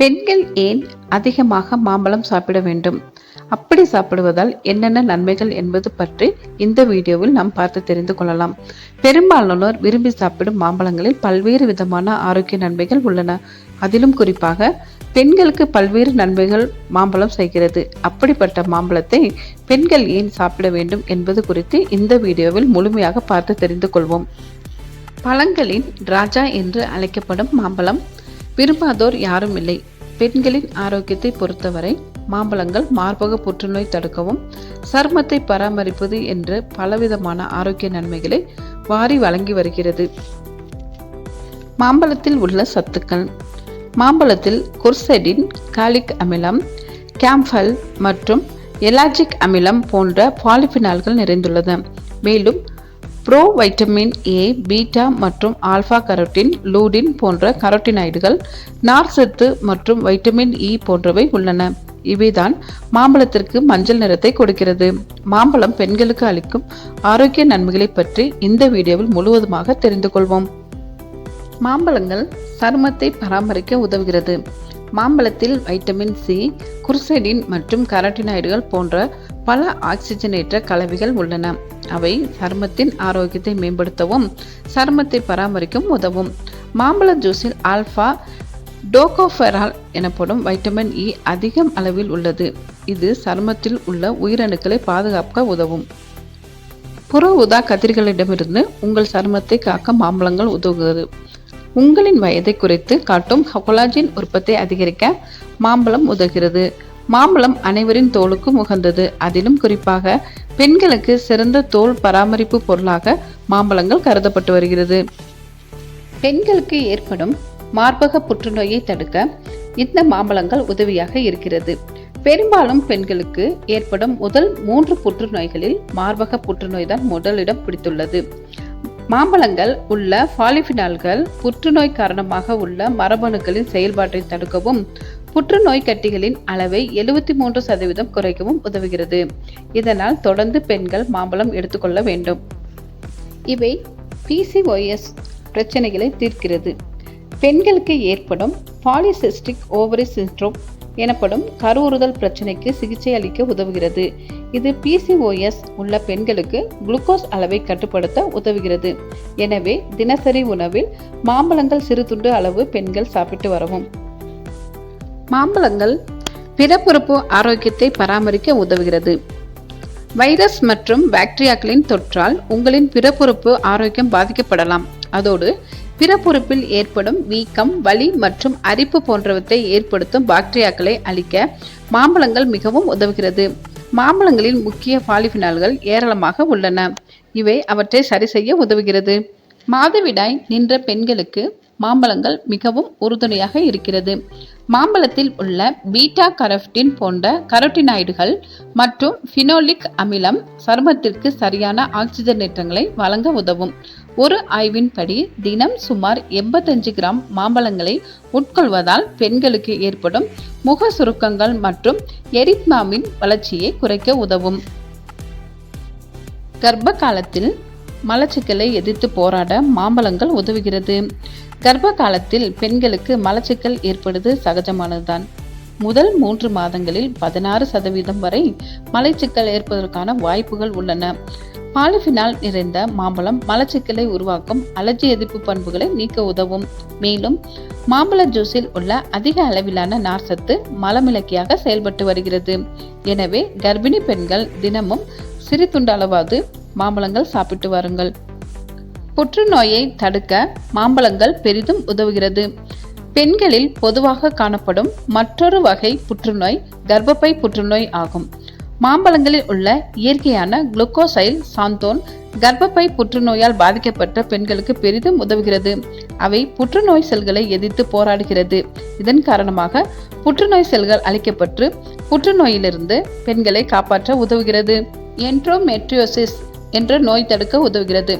பெண்கள் ஏன் அதிகமாக மாம்பழம் சாப்பிட வேண்டும்? அப்படி சாப்பிடுவதால் என்னென்ன நன்மைகள் என்பது பற்றி இந்த வீடியோவில் நாம் பார்த்து தெரிந்து கொள்ளலாம். பெரும்பாலானோர் விரும்பி சாப்பிடும் மாம்பழங்களில் பல்வேறு விதமான ஆரோக்கிய நன்மைகள் உள்ளன. அதிலும் குறிப்பாக பெண்களுக்கு பல்வேறு நன்மைகள் மாம்பழம் செய்கிறது. அப்படிப்பட்ட மாம்பழத்தை பெண்கள் ஏன் சாப்பிட வேண்டும் என்பது குறித்து இந்த வீடியோவில் முழுமையாக பார்த்து தெரிந்து கொள்வோம். பழங்களின் ராஜா என்று அழைக்கப்படும் மாம்பழம் விரும்பாதோர் யாரும் இல்லை. பெண்களின் ஆரோக்கியத்தை பொறுத்தவரை மாம்பழங்கள் மார்பக புற்றுநோய் தடுக்கவும் சருமத்தை பராமரிப்பது என்று பலவிதமான ஆரோக்கிய நன்மைகளை வாரி வழங்கி வருகிறது. மாம்பழத்தில் உள்ள சத்துக்கள். மாம்பழத்தில் குர்செடின் காலிக் அமிலம் கேம்ஃபல் மற்றும் எலாஜிக் அமிலம் போன்ற பாலிஃபினால்கள் நிறைந்துள்ளது மேலும் ப்ரோ வைட்டமின் ஏ பீட்டா மற்றும் ஆல்ஃபா கரோட்டின் லூடின் போன்ற கரோட்டினாய்டுகள் நார்சத்து மற்றும் வைட்டமின் இ போன்றவை உள்ளன. இவைதான் மாம்பழத்திற்கு மஞ்சள் நிறத்தை கொடுக்கிறது. மாம்பழம் பெண்களுக்கு அளிக்கும் ஆரோக்கிய நன்மைகளை பற்றி இந்த வீடியோவில் முழுவதுமாக தெரிந்து கொள்வோம். மாம்பழங்கள் சருமத்தை பராமரிக்க உதவுகிறது. மாம்பழத்தில் வைட்டமின் சி குர்சைடின் மற்றும் கரோட்டினாய்டுகள் போன்ற பல ஆக்சிஜனேற்ற கலவைகள் உள்ளன. அவை சருமத்தின் ஆரோக்கியத்தை மேம்படுத்தவும் சருமத்தை பராமரிக்கவும் உதவும். மாம்பழ ஜூஸில் ஆல்ஃபா டோகோஃபெரால் எனப்படும் வைட்டமின் இ அதிகம் அளவில் உள்ளது. இது சருமத்தில் உள்ள உயிரணுக்களை பாதுகாக்க உதவும். புற உதா கதிர்களிடமிருந்து உங்கள் சருமத்தை காக்க மாம்பழங்கள் உதவுகிறது. உங்களின் வயதை குறைத்து காட்டும் கொலாஜின் உற்பத்தி அதிகரிக்க மாம்பழம் உதவுகிறது. மாம்பழம் அனைவரின் தோலுக்கும் உகந்தது. அதிலும் குறிப்பாக பெண்களுக்கு சிறந்த தோல் பராமரிப்பு பொருளாக மாம்பழங்கள் கருதப்பட்டு வருகிறது. பெண்களுக்கு ஏற்படும் மார்பக புற்றுநோயை தடுக்க இந்த மாம்பழங்கள் உதவியாக இருக்கிறது. பெரும்பாலும் பெண்களுக்கு ஏற்படும் முதல் மூன்று புற்றுநோய்களில் மார்பக புற்றுநோய் தான் முதலிடம் பிடித்துள்ளது. மாம்பழங்கள் உள்ள பாலிஃபினால்கள் புற்றுநோய் காரணமாக உள்ள மரபணுக்களின் செயல்பாட்டை தடுக்கவும் புற்றுநோய் கட்டிகளின் அளவை எழுபத்தி மூன்று சதவீதம் குறைக்கவும் உதவுகிறது. இதனால் தொடர்ந்து பெண்கள் மாம்பழம் எடுத்துக்கொள்ள வேண்டும். இவை பிசிஓஎஸ் பிரச்சனைகளை தீர்க்கிறது. பெண்களுக்கு ஏற்படும் பாலிசிஸ்டிக் ஓவரி சிண்ட்ரோம் எனப்படும் கருவுறுதல் பிரச்சனைக்கு சிகிச்சை அளிக்க உதவுகிறது. இது பிசிஓஎஸ் உள்ள பெண்களுக்கு குளுக்கோஸ் அளவை கட்டுப்படுத்த உதவுகிறது. எனவே தினசரி உணவில் மாம்பழங்கள் சிறு துண்டு அளவு பெண்கள் சாப்பிட்டு வரவும். மாம்பழங்கள் பிறப்புறுப்பு ஆரோக்கியத்தை பராமரிக்க உதவுகிறது. வைரஸ் மற்றும் பாக்டீரியாக்களின் தொற்றால் உங்களின் பிறப்புறுப்பு ஆரோக்கியம் பாதிக்கப்படலாம். அதோடு பிறப்புறுப்பில் ஏற்படும் வீக்கம் வலி மற்றும் அரிப்பு போன்றவற்றை ஏற்படுத்தும் பாக்டீரியாக்களை அழிக்க மாம்பழங்கள் மிகவும் உதவுகிறது. மாம்பழங்களில் முக்கிய பாலிஃபினால்கள் ஏராளமாக உள்ளன. இவை அவற்றை சரி செய்ய உதவுகிறது. மாதவிடாய் நின்ற பெண்களுக்கு மாம்பழங்கள் மிகவும் உறுதுணையாக இருக்கிறது. மாம்பழத்தில் உள்ள பீட்டா கரப்டின் போன்ற கரோட்டினாய்டுகள் மற்றும் ஃபினோலிக் அமிலம் சருமத்திற்கு சரியான ஆக்சிஜனேற்றங்களை வழங்க உதவும். ஒரு ஆய்வின்படி தினம் சுமார் எண்பத்தஞ்சு கிராம் மாம்பழங்களை உட்கொள்வதால் பெண்களுக்கு ஏற்படும் முக சுருக்கங்கள் மற்றும் எரித்மாவின் வளர்ச்சியை குறைக்க உதவும். கர்ப்ப காலத்தில் மலச்சிக்கலை எதிர்த்து போராட மாம்பழங்கள் உதவுகிறது. கர்ப்ப காலத்தில் பெண்களுக்கு மலச்சிக்கல் ஏற்படுவது சகஜமானதுதான். முதல் மூன்று மாதங்களில் பதினாறு சதவீதம் வரை மலைச்சிக்கல் ஏற்பதற்கான வாய்ப்புகள் உள்ளன. பாலிஃபினால் நிறைந்த மாம்பழம் மலச்சிக்கலை உருவாக்கும் அலர்ஜி எதிர்ப்பு பண்புகளை நீக்க உதவும். மேலும் மாம்பழ ஜூஸில் உள்ள அதிக அளவிலான நார்சத்து மலமிளக்கியாக செயல்பட்டு வருகிறது. எனவே கர்ப்பிணி பெண்கள் தினமும் சிறு துண்டளவாவது மாம்பழங்கள் சாப்பிட்டு வாருங்கள். புற்றுநோயை தடுக்க மாம்பழங்கள் பெரிதும் உதவுகிறது. பெண்களில் பொதுவாக காணப்படும் மற்றொரு வகை புற்றுநோய் கர்ப்பப்பை புற்றுநோய் ஆகும். மாம்பழங்களில் உள்ள இயற்கையான குளுக்கோசைல் சாந்தோன் கர்ப்பப்பை புற்றுநோயால் பாதிக்கப்பட்ட பெண்களுக்கு பெரிதும் உதவுகிறது. அவை புற்றுநோய் செல்களை எதிர்த்து போராடுகிறது. இதன் காரணமாக புற்றுநோய் செல்கள் அழிக்கப்பட்டு புற்றுநோயிலிருந்து பெண்களை காப்பாற்ற உதவுகிறது. என்ட்ரோமெட்ரியோசிஸ் என்ற நோய் தடுக்க உதவுகிறது.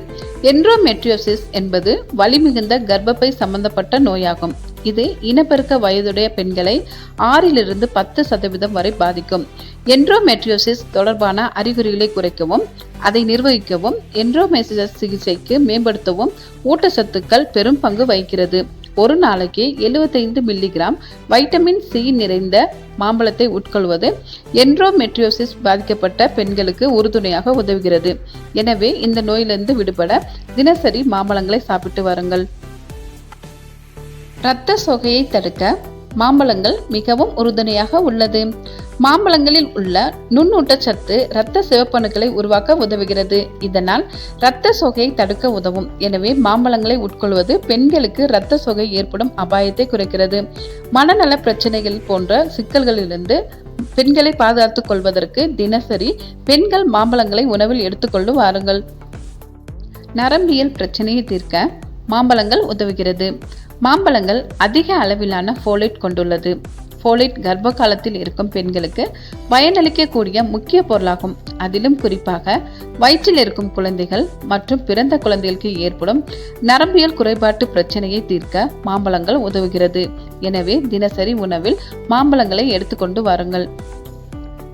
என்ட்ரோமெட்ரியோசிஸ் என்பது வலிமிகுந்த கர்ப்பப்பை சம்பந்தப்பட்ட நோயாகும். இது இனப்பெருக்க வயதுடைய பெண்களை ஆறிலிருந்து பத்து சதவீதம் வரை பாதிக்கும். என்ட்ரோமெட்ரியோசிஸ் தொடர்பான அறிகுறிகளை குறைக்கவும் அதை நிர்வகிக்கவும் என்ட்ரோமெசிஸ் சிகிச்சைக்கு மேம்படுத்தவும் ஊட்டச்சத்துக்கள் பெரும் பங்கு வகிக்கிறது. ஒரு நாளைக்கு 75 மில்லிகிராம் வைட்டமின் சி நிறைந்த மாம்பழத்தை உட்கொள்வது என்ட்ரோமெட்ரியோசிஸ் பாதிக்கப்பட்ட பெண்களுக்கு உறுதுணையாக உதவுகிறது. எனவே இந்த நோயிலிருந்து விடுபட தினசரி மாம்பழங்களை சாப்பிட்டு வாருங்கள். இரத்த சோகையை தடுக்க மாம்பழங்கள் மிகவும் உறுதுணையாக உள்ளது. மாம்பழங்களில் உள்ள நுண்ணூட்டச்சத்து இரத்த சிவப்பணுக்களை உருவாக்க உதவுகிறது. இதனால் இரத்த சோகையை தடுக்க உதவும். எனவே மாம்பழங்களை உட்கொள்வது பெண்களுக்கு இரத்த சோகை ஏற்படும் அபாயத்தை குறைக்கிறது. மனநல பிரச்சனைகள் போன்ற சிக்கல்களிலிருந்து பெண்களை பாதுகாத்துக் கொள்வதற்கு தினசரி பெண்கள் மாம்பழங்களை உணவில் எடுத்துக்கொண்டு வாருங்கள். நரம்பியல் பிரச்சனையை தீர்க்க மாம்பழங்கள் உதவுகிறது. மாம்பழங்கள் அதிக அளவிலான ஃபோலேட் கொண்டுள்ளது. ஃபோலேட் கர்ப்ப காலத்தில் இருக்கும் பெண்களுக்கு பயனளிக்கக்கூடிய முக்கிய பொருளாகும். அதிலும் குறிப்பாக வயிற்றில் இருக்கும் குழந்தைகள் மற்றும் பிறந்த குழந்தைகளுக்கு ஏற்படும் நரம்பியல் குறைபாட்டு பிரச்சனையை தீர்க்க மாம்பழங்கள் உதவுகிறது. எனவே தினசரி உணவில் மாம்பழங்களை எடுத்துக்கொண்டு வாருங்கள்.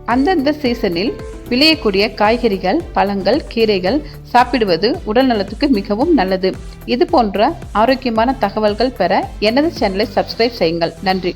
அந்தந்த சீசனில் விளையக்கூடிய காய்கறிகள் பழங்கள் கீரைகள் சாப்பிடுவது உடல் நலத்துக்கு மிகவும் நல்லது. இது போன்ற ஆரோக்கியமான தகவல்கள் பெற எனது சேனலை சப்ஸ்கிரைப் செய்யுங்கள். நன்றி.